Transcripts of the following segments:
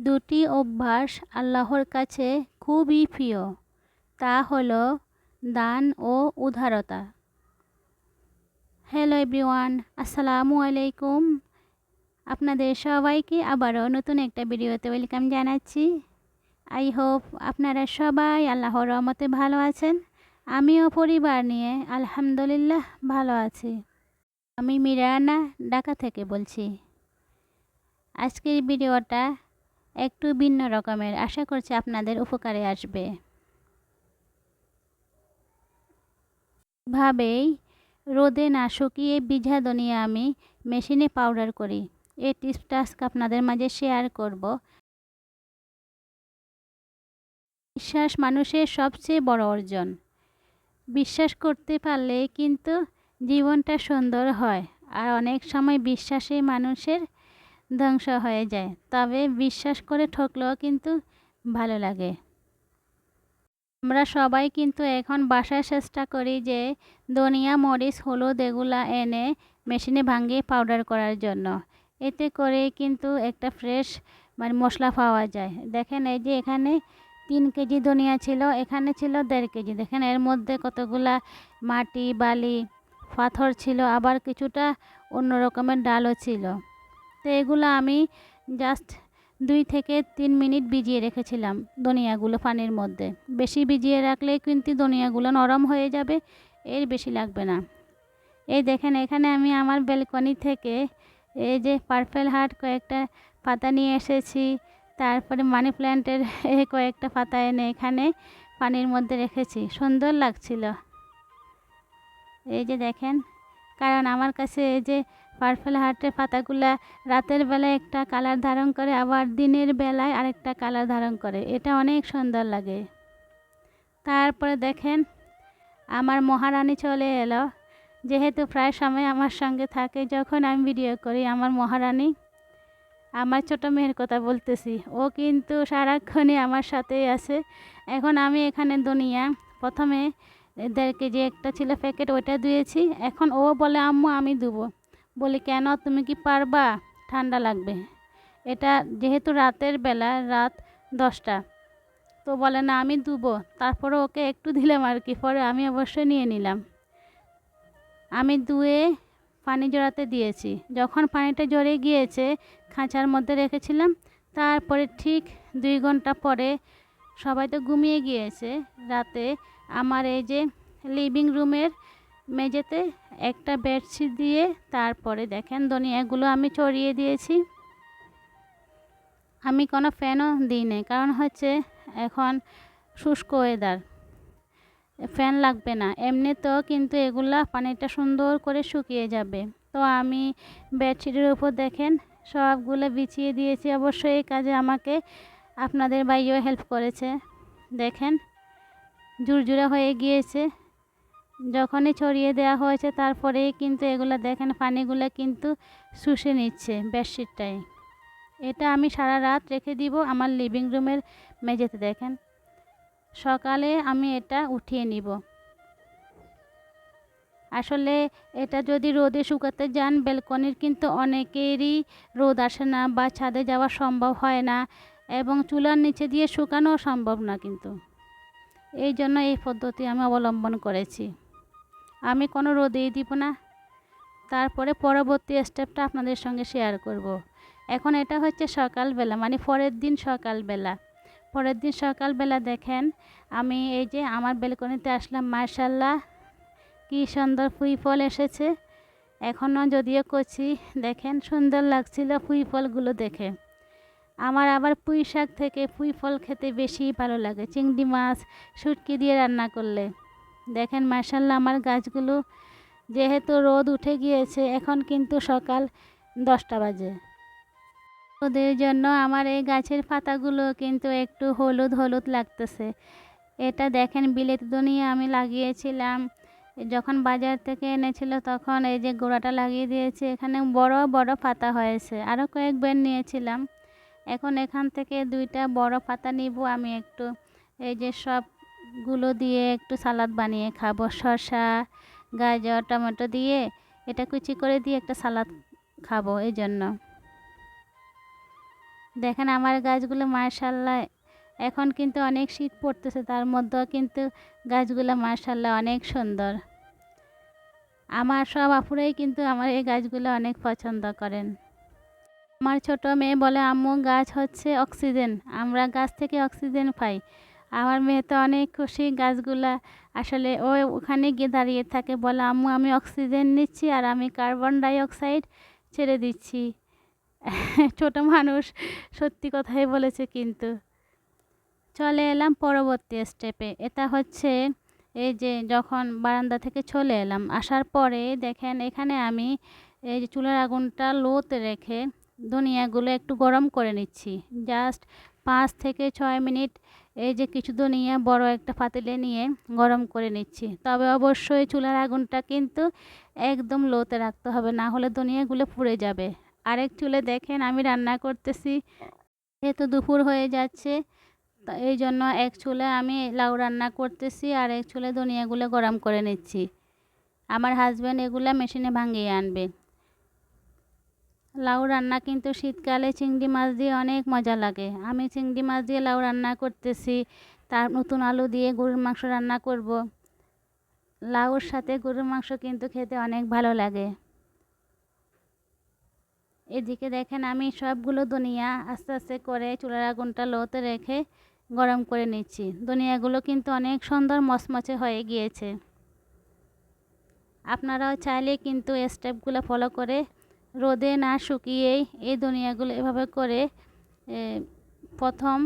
দুটি অভ্যাস আল্লাহর কাছে খুবই প্রিয়। তা হল দান ও উদারতা। হ্যালো এভরিওয়ান, আসসালামু আলাইকুম। আপনাদের সবাইকে আবারও নতুন একটা ভিডিওতে ওয়েলকাম জানাচ্ছি। আই হোপ আপনারা সবাই আল্লাহর রহমতে ভালো আছেন। আমিও পরিবার নিয়ে আলহামদুলিল্লাহ ভালো আছি। আমি মিরানা, ঢাকা থেকে বলছি। আজকের ভিডিওটা একটু ভিন্ন রকমের। আশা করছি আপনাদের উপকারে আসবে। ভাবেই রোদে না শুকিয়ে বিঝা দনিয়ে আমি মেশিনে পাউডার করি। এই টিপস টাস্ক আপনাদের মাঝে শেয়ার করব। বিশ্বাস মানুষের সবচেয়ে বড় অর্জন। বিশ্বাস করতে পারলে কিন্তু জীবনটা সুন্দর হয়। আর অনেক সময় বিশ্বাসে মানুষের ধ্বংস হয়ে যায়। তবে বিশ্বাস করে ঠকলেও কিন্তু ভালো লাগে। আমরা সবাই কিন্তু এখন বাসায় চেষ্টা করি যে ধনিয়া, মরিচ, হলুদ এগুলা এনে মেশিনে ভাঙিয়ে পাউডার করার জন্য। এতে করে কিন্তু একটা ফ্রেশ মানে মশলা পাওয়া যায়। দেখেন এই যে এখানে তিন কেজি ধনিয়া ছিল, এখানে ছিল দেড় কেজি। দেখেন এর মধ্যে কতগুলা মাটি, বালি, পাথর ছিল, আবার কিছুটা অন্য রকমের ডালও ছিল। তো এগুলো আমি জাস্ট দুই থেকে তিন মিনিট ভিজিয়ে রেখেছিলাম ধনিয়াগুলো পানির মধ্যে। বেশি ভিজিয়ে রাখলে কিন্তু ধনিয়াগুলো নরম হয়ে যাবে, এর বেশি লাগবে না। এই দেখেন, এখানে আমি আমার ব্যালকনি থেকে এই যে পার্পেল হার্ট কয়েকটা পাতা নিয়ে এসেছি, তারপরে মানি প্ল্যান্টের কয়েকটা পাতা এনে এখানে পানির মধ্যে রেখেছি। সুন্দর লাগছিল। এই যে দেখেন, কারণ আমার কাছে এই যে পার্পেল হার্টের পাতাগুলা রাতের বেলায় একটা কালার ধারণ করে, আবার দিনের বেলায় আরেকটা কালার ধারণ করে। এটা অনেক সুন্দর লাগে। তারপরে দেখেন, আমার মহারানী চলে এলো। যেহেতু প্রায় সময় আমার সঙ্গে থাকে, যখন আমি ভিডিও করি, আমার মহারানী, আমার ছোটো মেয়ের কথা বলতেছি। ও কিন্তু সারাক্ষণই আমার সাথেই আছে। এখন আমি এখানে দুনিয়া। প্রথমে দেড় কেজি একটা ছিল প্যাকেট, ওইটা দিয়েছি। এখন ও বলে, আম্মু, আমি দেবো। বলি, কেন? তুমি কি পারবা? ঠান্ডা লাগবে। এটা যেহেতু রাতের বেলা, রাত দশটা। তো বলে, না, আমি দুবো তারপরে ওকে একটু দিলাম আর কি, পরে আমি অবশ্যই নিয়ে নিলাম। আমি দুয়ে পানি জড়াতে দিয়েছি। যখন পানিটা জড়ে গিয়েছে, খাঁচার মধ্যে রেখেছিলাম। তারপরে ঠিক দুই ঘণ্টা পরে সবাই তো ঘুমিয়ে গিয়েছে। রাতে আমার এই যে লিভিং রুমের মেঝেতে একটা বেডশিট দিয়ে তারপরে দেখেন ধনিয়াগুলো আমি ছড়িয়ে দিয়েছি। আমি কোনো ফ্যানও দিই নাই, কারণ হচ্ছে এখন শুষ্ক ওয়েদার ফ্যান লাগবে না এমনিতেও কিন্তু এগুলা পানিটা সুন্দর করে শুকিয়ে যাবে। তো আমি বেডশিটের উপর দেখেন সবগুলো বিছিয়ে দিয়েছি, অবশ্যই এই কাজে আমাকে আপনাদের ভাইও হেল্প করেছে। দেখেন, ঝুরঝুরে হয়ে গিয়েছে। যখনই ছড়িয়ে দেওয়া হয়েছে তারপরেই কিন্তু এগুলো দেখেন পানিগুলো কিন্তু শুষে নিচ্ছে বেডশিটটাই এটা আমি সারা রাত রেখে দিব আমার লিভিং রুমের মেঝেতে, দেখেন। সকালে আমি এটা উঠিয়ে নিব। আসলে এটা যদি রোদে শুকাতে যান, ব্যালকনির কিন্তু অনেকেরই রোদ আসে না বা ছাদে যাওয়া সম্ভব হয় না এবং চুলার নিচে দিয়ে শুকানো সম্ভব না কিন্তু। এই জন্য এই পদ্ধতি আমি অবলম্বন করেছি। আমি কোনো রোদেই দিব না। তারপরে পরবর্তী স্টেপটা আপনাদের সঙ্গে শেয়ার করব। এখন এটা হচ্ছে সকালবেলা মানে পরের দিন সকালবেলা। পরের দিন সকালবেলা দেখেন, আমি এই যে আমার বেলকনিতে আসলাম মার্শাল্লাহ কী সুন্দর ফুই ফল এসেছে। এখনও যদিও কচি দেখেন সুন্দর লাগছিল ফুই ফলগুলো দেখে। আমার আবার পুঁই শাক থেকে পুঁই ফল খেতে বেশি ভালো লাগে, চিংড়ি মাছ, শুটকি দিয়ে রান্না করলে। দেখেন মার্শাল্লাহ আমার গাছগুলো যেহেতু রোদ উঠে গিয়েছে, এখন কিন্তু সকাল দশটা বাজে। ওদের জন্য আমার এই গাছের পাতাগুলো কিন্তু একটু হলুদ হলুদ লাগতেছে। এটা দেখেন বিলেতি দুনিয়া আমি লাগিয়েছিলাম, যখন বাজার থেকে এনেছিল তখন এই যে গোড়াটা লাগিয়ে দিয়েছে, এখানে বড় বড় পাতা হয়েছে। আরও কয়েকবার নিয়েছিলাম, এখন এখান থেকে দুইটা বড় পাতা নিব, আমি একটু এই যে সবগুলো দিয়ে একটু সালাদ বানিয়ে খাব। শসা, গাজর, টমেটো দিয়ে এটা কুচি করে দিয়ে একটা সালাদ খাব এই জন্য দেখেন আমার গাছগুলো মার্শাল্লাহ এখন কিন্তু অনেক শীত পড়তেছে, তার মধ্যেও কিন্তু গাছগুলো মার্শাল্লাহ অনেক সুন্দর। আমার সব আপুরাই কিন্তু আমার এই গাছগুলো অনেক পছন্দ করেন। আমার ছোট মেয়ে বলে, আম্মু, গাছ হচ্ছে অক্সিজেন, আমরা গাছ থেকে অক্সিজেন পাই। আমার মেয়ে তো অনেক খুশি গাছগুলা আসলে ও ওখানে গিয়ে দাঁড়িয়ে থাকে, বলে, আম্মু, আমি অক্সিজেন নিচ্ছি আর আমি কার্বন ডাইঅক্সাইড ছেড়ে দিচ্ছি। ছোট মানুষ সত্যি কথাই বলেছে কিন্তু। চলে এলাম পরবর্তী স্টেপে। এটা হচ্ছে এই যে যখন বারান্দা থেকে চলে এলাম, আসার পরে দেখেন এখানে আমি এই যে চুলার আগুনটা লোতে রেখে ধনিয়াগুলো একটু গরম করে নিচ্ছি। জাস্ট পাঁচ থেকে ছয় মিনিট এই যে কিছু ধনিয়া বড় একটা পাতিলে নিয়ে গরম করে নিচ্ছি। তবে অবশ্যই চুলার আগুনটা কিন্তু একদম লোতে রাখতে হবে, না হলে ধনিয়াগুলো পুড়ে যাবে। আরেক চুলে দেখেন আমি রান্না করতেছি, যেহেতু দুপুর হয়ে যাচ্ছে এই জন্য এক চুলে আমি লাউ রান্না করতেছি আর এক চুলে ধনিয়াগুলো গরম করে নিচ্ছি। আমার হাজব্যান্ড এগুলা মেশিনে ভাঙিয়ে আনবে। লাউ রান্না কিন্তু শীতকালে চিংড়ি মাছ দিয়ে অনেক মজা লাগে। আমি চিংড়ি মাছ দিয়ে লাউ রান্না করতেছি, তার নতুন আলু দিয়ে গরুর মাংস রান্না করব। লাউর সাথে গরুর মাংস কিন্তু খেতে অনেক ভালো লাগে। এদিকে দেখেন আমি সবগুলো ধনিয়া আস্তে আস্তে করে চুলার আগুনটা লোতে রেখে গরম করে নিচ্ছি। ধনিয়াগুলো কিন্তু অনেক সুন্দর মচমচে হয়ে গিয়েছে। আপনারাও চাইলে কিন্তু স্টেপগুলো ফলো করে রোদে না শুকিয়েই এই ধনিয়াগুলো এভাবে করে প্রথম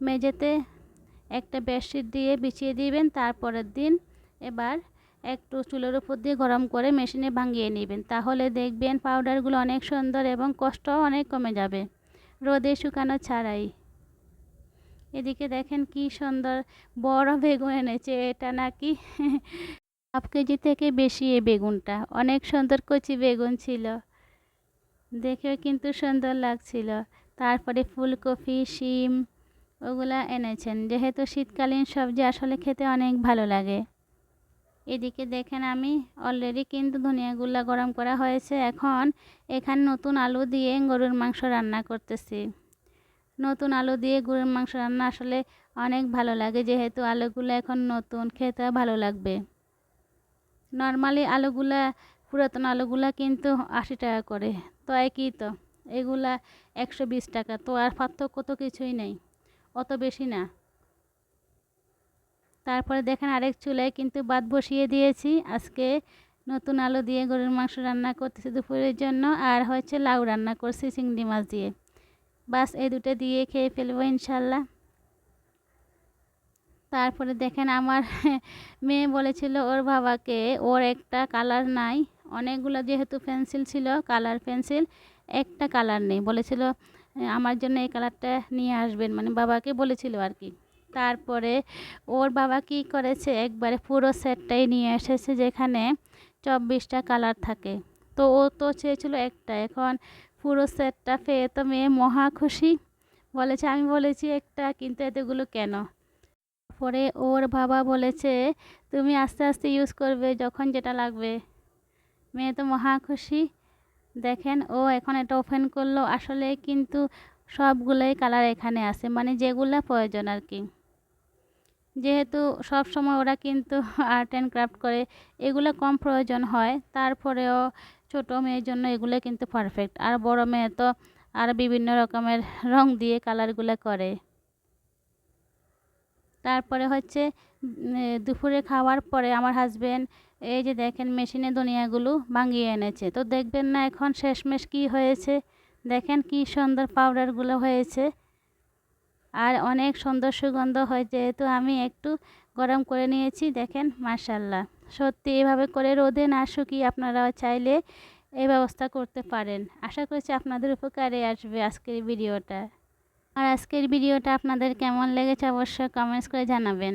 মেঝেতে একটা বেডশিট দিয়ে বিছিয়ে দিবেন, তারপরের দিন এবার একটু চুলের উপর দিয়ে গরম করে মেশিনে ভাঙিয়ে নেবেন। তাহলে দেখবেন পাউডারগুলো অনেক সুন্দর এবং কষ্টও অনেক কমে যাবে। রোদে শুকানো ছাড়াই। এদিকে দেখেন কি সুন্দর বড় বেগুন এনেছে, এটা নাকি হাফ কেজি থেকে বেশি এই বেগুনটা। অনেক সুন্দর কচি বেগুন ছিল। দেখেও কিন্তু সুন্দর লাগছিল। তারপরে ফুলকপি, শিম ওগুলা এনেছেন। যেহেতু শীতকালীন সবজি, আসলে খেতে অনেক ভালো লাগে। এদিকে দেখেন আমি অলরেডি কিন্তু ধনিয়াগুলা গরম করা হয়েছে। এখন এখানে নতুন আলু দিয়ে গরুর মাংস রান্না করতেছি। নতুন আলু দিয়ে গরুর মাংস রান্না আসলে অনেক ভালো লাগে। যেহেতু আলুগুলো এখন নতুন, খেতে ভালো লাগবে। নর্মালি আলুগুলা, পুরাতন আলুগুলা কিন্তু আশি টাকা করে। তো একই তো, এগুলা একশো বিশ টাকা। তো আর পার্থক্য তো কিছুই নেই, অত বেশি না। তারপরে দেখেন আরেক চুলায় কিন্তু বাদ বসিয়ে দিয়েছি। আজকে নতুন আলু দিয়ে গরুর মাংস রান্না করতেছি দুপুরের জন্য, আর হচ্ছে লাউ রান্না করছি চিংড়ি মাছ দিয়ে। বাস এই দুটো দিয়ে খেয়ে ফেলব ইনশাল্লাহ। তারপরে দেখেন আমার মেয়ে বলেছিল, ওর বাবাকে ওর একটা কালার নাই। অনেকগুলো যেহেতু পেন্সিল ছিল, কালার পেন্সিল, একটা কালার নেই। বলেছিল আমার জন্য এই কালারটা নিয়ে আসবেন। মানে বাবাকে বলেছিল আর কি। তারপরে ওর বাবা কি করেছে, একবারে পুরো সেটটাই নিয়ে এসেছে যেখানে চব্বিশটা কালার থাকে। তো ও তো চেয়েছিল একটা, এখন পুরো সেটটা পেয়ে তো মেয়ে মহা খুশি। বলেছে, আমি বলেছি একটা, কিন্তু এতগুলো কেন? পরে ওর বাবা বলেছে, তুমি আস্তে আস্তে ইউজ করবে যখন যেটা লাগবে। মেয়ে তো মহা খুশি। দেখেন, ও এখন এটা ওপেন করল। আসলে কিন্তু সবগুলোই কালার এখানে আছে মানে যেগুলা প্রয়োজন আর কি যেহেতু সব সময় ওরা কিন্তু আর্ট অ্যান্ড ক্রাফট করে, এগুলো কম প্রয়োজন হয়। তারপরেও ছোটো মেয়ের জন্য এগুলো কিন্তু পারফেক্ট আর বড় মেয়ে তো আর বিভিন্ন রকমের রং দিয়ে কালারগুলো করে। তারপরে হচ্ছে দুপুরে খাওয়ার পরে আমার হাজব্যান্ড এই যে দেখেন মেশিনে দুনিয়াগুলো ভাঙিয়ে এনেছে। তো দেখবেন না এখন শেষমেশ কী হয়েছে? দেখেন কি সুন্দর পাউডারগুলো হয়েছে। আর অনেক সুন্দর সুগন্ধ হয়, যেহেতু আমি একটু গরম করে নিয়েছি, দেখেন মার্শাল্লাহ সত্যি এভাবে করে রোদে না শুকিয়ে আপনারাও চাইলে এই ব্যবস্থা করতে পারেন। আশা করছি আপনাদের উপকারে আসবে আজকের ভিডিওটা। আর আজকের ভিডিওটা আপনাদের কেমন লেগেছে অবশ্যই কমেন্টস করে জানাবেন।